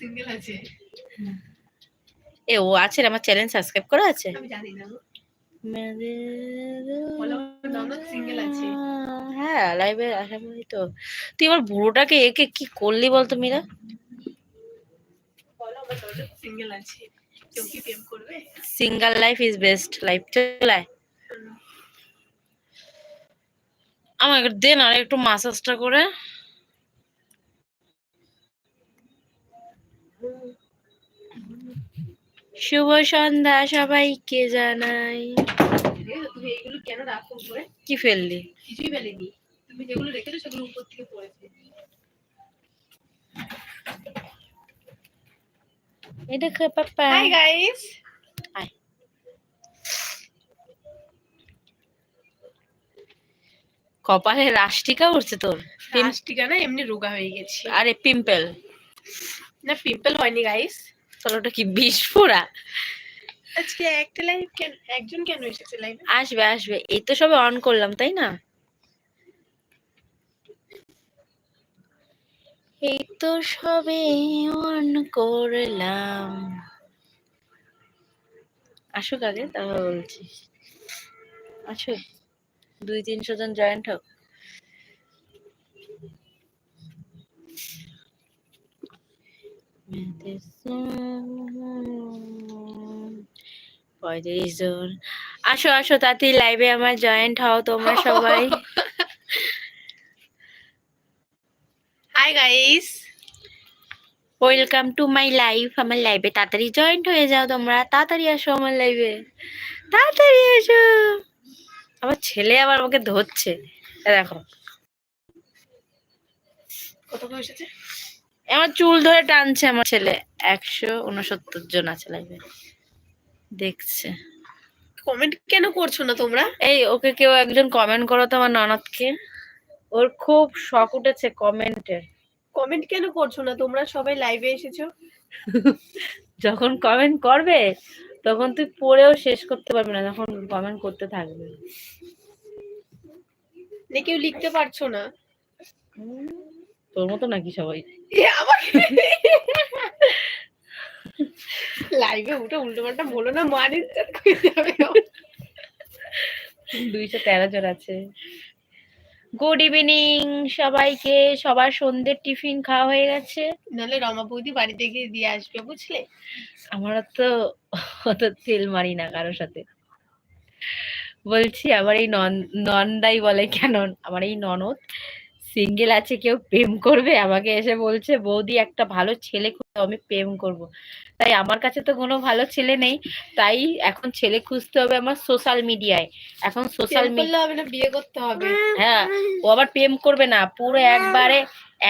Single আছে। এ ও আছে আমার চ্যানেল সাবস্ক্রাইব করা আছে? আমি জানি না। হ্যাঁ লাইভে আসা বলি তো। তুই আমার বুড়োটাকে একে কি করলি বলতো মীরা? সিঙ্গেল আছে। কেউ কি প্রেম করবে? Single life is best life চলায়। আমাকে দে না একটু মাসাজটা করে। শুভ সন্ধ্যা সবাইকে জানাই। তুমি এইগুলো কেন রাখো করে কি ফেললি? কিছুই ফেলেনি। তুমি যেগুলো রেখেছো সেগুলো উপর থেকে পড়েছে। এই দেখো পাপা। হাই গাইস কপালে রাষ্ট্রিকা উঠছে তোর? প্লাস্টিকা না এমনি রোগা হয়ে গেছি। আরে পিম্পল। না পিম্পল হয়নি গাইস তোর ওটা কি বিষ ফোড়া আজকে একটা লাইভ কেন একজন কেন এসেছে লাইভে আসবে আসবে। এই তো সবে অন করলাম তাই না? এই তো সবে অন করলাম। আসুক আগে তারপর বলছি। আসুক। দুই তিনশো জন জয়েন্ট হোক। পঁয়ত্রিশ জন আসো আসো তাতে লাইভে আমার জয়েন্ট হও তোমরা সবাই। Hi guys welcome to my life আমার লাইভে তাড়াতাড়ি জয়েন্ট হয়ে যাও তোমরা। তাড়াতাড়ি আসো আমার লাইভে তাড়াতাড়ি আসো। আমার ছেলে আবার আমাকে ধরছে। দেখো। কত এসেছে? আমার চুল ধরে টানছে আমার ছেলে। একশো উনসত্তর জন আছে লাইভে দেখছে। কমেন্ট কেন করছ না তোমরা? এই ওকে কেউ একজন কমেন্ট করো তো আমার ননদকে। ওর খুব শখ উঠেছে কমেন্টের কমেন্ট কেন করছ না? তোমরা সবাই লাইভে এসেছ। যখন কমেন্ট করবে তখন তুই পড়েও শেষ করতে পারবি না যখন কমেন্ট করতে থাকবে। কেউ লিখতে পারছ না। তোর মতো নাকি সবাই? লাইভে উঠে উল্টো পাল্টা বলো না যাবে দুইশো তেরো জন আছে। গুড ইভিনিং সবাইকে। সবার সন্ধ্যের টিফিন খাওয়া হয়ে গেছে। নাহলে রমা বৌদি বাড়িতে গিয়ে দিয়ে আসবে বুঝলে? আমরা তো অত তেল মারি না কারোর সাথে। বলছি আমার এই নন নন্দাই বলে কেন? আমার এই ননদ সিঙ্গেল আছে কেউ প্রেম করবে? আমাকে এসে বলছে বৌদি একটা ভালো ছেলে খুঁজতে আমি প্রেম করব। তাই আমার কাছে তো কোনো ভালো ছেলে নেই। তাই এখন ছেলে খুঁজতে হবে আমার সোশ্যাল মিডিয়ায় এখন সোশ্যাল করলে হবে না বিয়ে করতে হবে। হ্যাঁ ও আবার প্রেম করবে না পুরো একবারে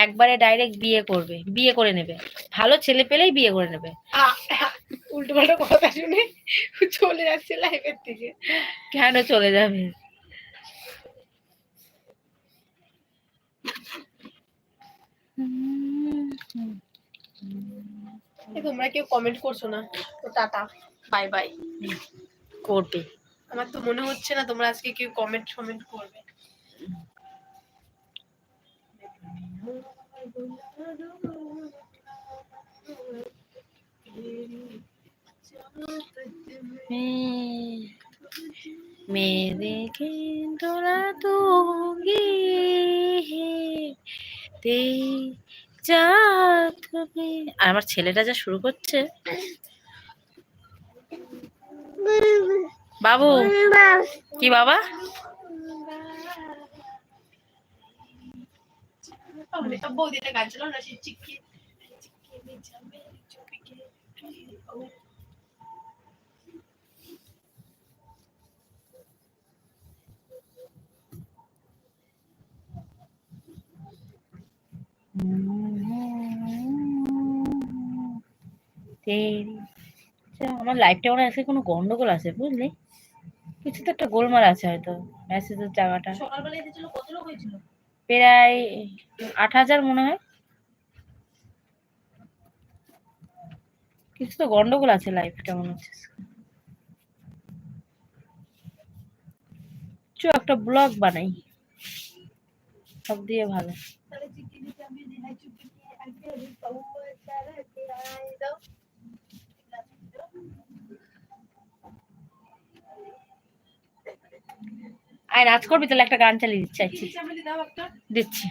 একবারে ডাইরেক্ট বিয়ে করবে বিয়ে করে নেবে। ভালো ছেলে পেলেই বিয়ে করে নেবে। উল্টো পাল্টা কথা শুনে চলে যাচ্ছে লাইভের থেকে কেন চলে যাবে? তোমরা কেউ কমেন্ট করছো না তো টাটা বাই বাই করবে আমার তো মনে হচ্ছে না তোমরা আজকে কেউ কমেন্ট কমেন্ট করবে मेरे के डोला दूंगी ते আর আমার ছেলেটা যা শুরু করছে। বাবু কি বাবা? বৌদিটা ছিল না সে চুপিকে তেরি। আমার লাইফটা মনে আজকে কোনো গন্ডগোল আছে বুঝলি? কিছু তো একটা গোলমাল আছে হয়তো মেসেজের জায়গাটা প্রায় আট হাজার মনে হয়। কিছু তো গন্ডগোল আছে লাইফটা মনে হচ্ছে চ একটা ব্লগ বানাই। সব দিয়ে ভালো। আয় নাচ করবি তাহলে একটা গান চালিয়ে দিচ্ছি দিচ্ছি।